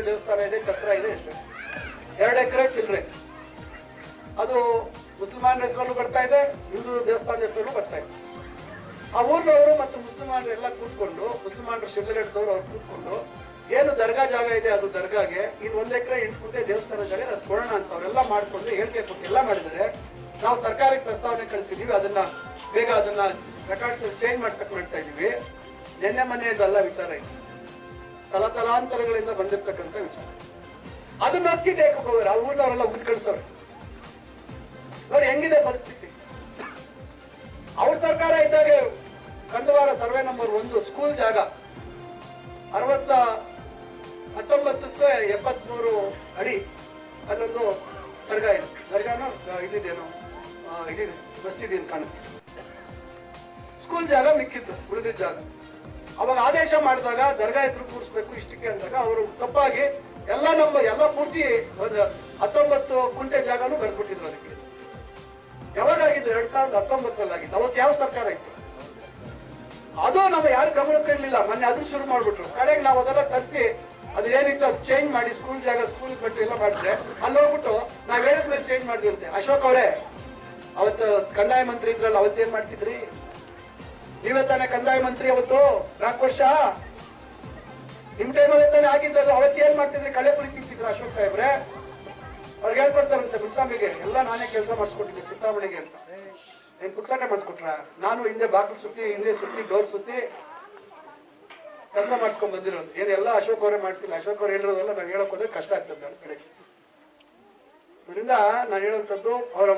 ಇದೆ, ಛತ್ರ ಇದೆ ಎರಡು ಎಕರೆ ಚಿಲ್ಲರೆ ಅದು ಮುಸಲ್ಮಾನ್ ಹೆಸರಲ್ಲೂ ಬರ್ತಾ ಇದೆ, ಹಿಂದೂ ದೇವಸ್ಥಾನ ಹೆಸರಲ್ಲೂ ಬರ್ತಾ ಇದೆ. ಆ ಊರಿನವರು ಮತ್ತು ಮುಸಲ್ಮಾನರು ಎಲ್ಲ ಕೂತ್ಕೊಂಡು, ಮುಸಲ್ಮಾನರು ಶಿಡ್ಲಘಟ್ಟದವರು ಅವ್ರು ಕೂತ್ಕೊಂಡು, ಏನು ದರ್ಗಾ ಜಾಗ ಇದೆ, ಅದು ದರ್ಗಾಗೆ, ಇನ್ನು ಒಂದ್ ಎಕರೆ ಎಂಟು ಗುಂಟೆ ದೇವಸ್ಥಾನ ಜಾಗ ಅದು ಕೊಡೋಣ ಅಂತ ಅವರೆಲ್ಲ ಮಾಡ್ಕೊಂಡು ಹೇಳಿಕೆ ಕೊಟ್ಟು ಎಲ್ಲ ಮಾಡಿದರೆ ನಾವು ಸರ್ಕಾರಕ್ಕೆ ಪ್ರಸ್ತಾವನೆ ಕಳಿಸಿದೀವಿ, ಅದನ್ನ ಬೇಗ ಅದನ್ನ ರೆಕಾರ್ಡ್ಸ್ ಚೇಂಜ್ ಮಾಡ್ಸಕ್ ಮಾಡ್ತಾ ಇದೀವಿ. ನಿನ್ನೆ ಮನೆಯದಲ್ಲ ವಿಚಾರ ಇದು ತಲತಲಾಂತರಗಳಿಂದ ಬಂದಿರ್ತಕ್ಕಂಥ ವಿಚಾರ. ಅದನ್ನ ಅಕ್ಕಿ ಟೇಕ್ ಹೋಗೋರು, ಆ ಊರಿನವರೆಲ್ಲ ಉದ್ಕಳಿಸೋರು ನೋಡಿ, ಹೆಂಗಿದೆ ಪರಿಸ್ಥಿತಿ? ಅವ್ರ ಸರ್ಕಾರ ಇದ್ದಾಗ ಕಂದವಾರ ಸರ್ವೆ ನಂಬರ್ ಒಂದು, ಸ್ಕೂಲ್ ಜಾಗ. ಅರವತ್ತ ಹತ್ತೊಂಬತ್ತಕ್ಕೆ ಎಪ್ಪತ್ಮೂರು ಅಡಿ, ಅಲ್ಲೊಂದು ದರ್ಗಾ ಇದೆ. ದರ್ಗಾನ ಇದಿದೇನು ಇದಿದೆ ಮಸೀದಿ ಅಂತ ಕಾಣುತ್ತೆ. ಸ್ಕೂಲ್ ಜಾಗ ಮಿಕ್ಕಿತ್ತು ಉಳಿದಿದ್ದ ಜಾಗ. ಅವಾಗ ಆದೇಶ ಮಾಡಿದಾಗ, ದರ್ಗಾ ಹೆಸರು ಕೂರಿಸ್ಬೇಕು ಇಷ್ಟಕ್ಕೆ ಅಂದಾಗ ಅವರು ತಪ್ಪಾಗಿ ಎಲ್ಲ ನಮ್ಮ ಎಲ್ಲ ಪೂರ್ತಿ, ಒಂದು ಹತ್ತೊಂಬತ್ತು ಕುಂಟೆ ಜಾಗನೂ ಬರೆದ್ಬಿಟ್ಟಿದ್ರು ಅದಕ್ಕೆ. ಯಾವಾಗ ಆಗಿದ್ದು ಎರಡ್ ಸಾವಿರದ ಹತ್ತೊಂಬತ್ತರಲ್ಲಿ ಆಗಿತ್ತು ಅವತ್ತು ಯಾವ ಸರ್ಕಾರ ಇತ್ತು? ಅದು ನಮ್ಮ ಯಾರು ಗಮನಕ್ಕೆ ಇರಲಿಲ್ಲ. ಮೊನ್ನೆ ಅದು ಶುರು ಮಾಡ್ಬಿಟ್ರು. ಕಡೆಗೆ ನಾವು ಅದೆಲ್ಲ ತರಿಸಿ, ಅದು ಏನಿತ್ತು ಅದು ಚೇಂಜ್ ಮಾಡಿ ಸ್ಕೂಲ್ ಜಾಗ ಸ್ಕೂಲ್ ಬಿಟ್ಟು ಎಲ್ಲ ಮಾಡಿದ್ರೆ, ಅಲ್ಲಿ ಹೋಗ್ಬಿಟ್ಟು ನಾವ್ ಹೇಳಿದ್ಮೇಲೆ ಚೇಂಜ್ ಮಾಡಿದ್ವಿ ಅಶೋಕ್ ಅವರೇ, ಅವತ್ತು ಕಂದಾಯ ಮಂತ್ರಿ ಇದ್ರಲ್ಲಿ ಅವತ್ತೇನ್ ಮಾಡ್ತಿದ್ರಿ? ನೀವೇ ತಾನೇ ಕಂದಾಯ ಮಂತ್ರಿ ಅವತ್ತು? ನಾಲ್ಕು ವರ್ಷ ನಿಮ್ ಟೈಮಲ್ಲಿ ತಾನೇ ಆಗಿದ್ದದು ಅವತ್ತೇನ್ ಮಾಡ್ತಿದ್ರಿ? ಕಳೆ ಪುರಿ ತಿಂತಿದ್ರು ಅಶೋಕ್ ಸಾಹೇಬ್ರೆ? ಅವ್ರಿಗೆ ಹೇಳ್ಕೊಡ್ತಾರಂತೆ ಮುನ್ಸ್ವಾಮಿಗೆ ಎಲ್ಲ ನಾನೇ ಕೆಲಸ ಮಾಡಿಸ್ಕೊಟ್ಟಿದ್ದೆ ಸಿದ್ದರಾಮಯ್ಯಗೆ ಅಂತ. ಏನ್ ಪುಕ್ಸಾಟ ಮಾಡಿಸ್ಕೊಟ್ರ? ನಾನು ಹಿಂದೆ ಬಾಗಿಲು ಸುತ್ತಿ, ಹಿಂದೆ ಸುತ್ತಿ ಡೋರ್ ಸುತ್ತಿ ಕೆಲಸ ಮಾಡ್ಸ್ಕೊಂಡ್ ಬಂದಿರೋದು. ಏನೆಲ್ಲ ಅಶೋಕ್ ಅವರೇ ಮಾಡಿಸಿಲ್ಲ. ಅಶೋಕ್ ಅವ್ರು ಹೇಳಿರೋದೆಲ್ಲ ನಾನು ಹೇಳಕ್ ಹೋದ್ರೆ ಕಷ್ಟ ಆಗ್ತದೆ ನನ್ನ ಕಡೆಗೆ. ಅದರಿಂದ ನಾನು ಹೇಳೋಂಥದ್ದು ಅವರ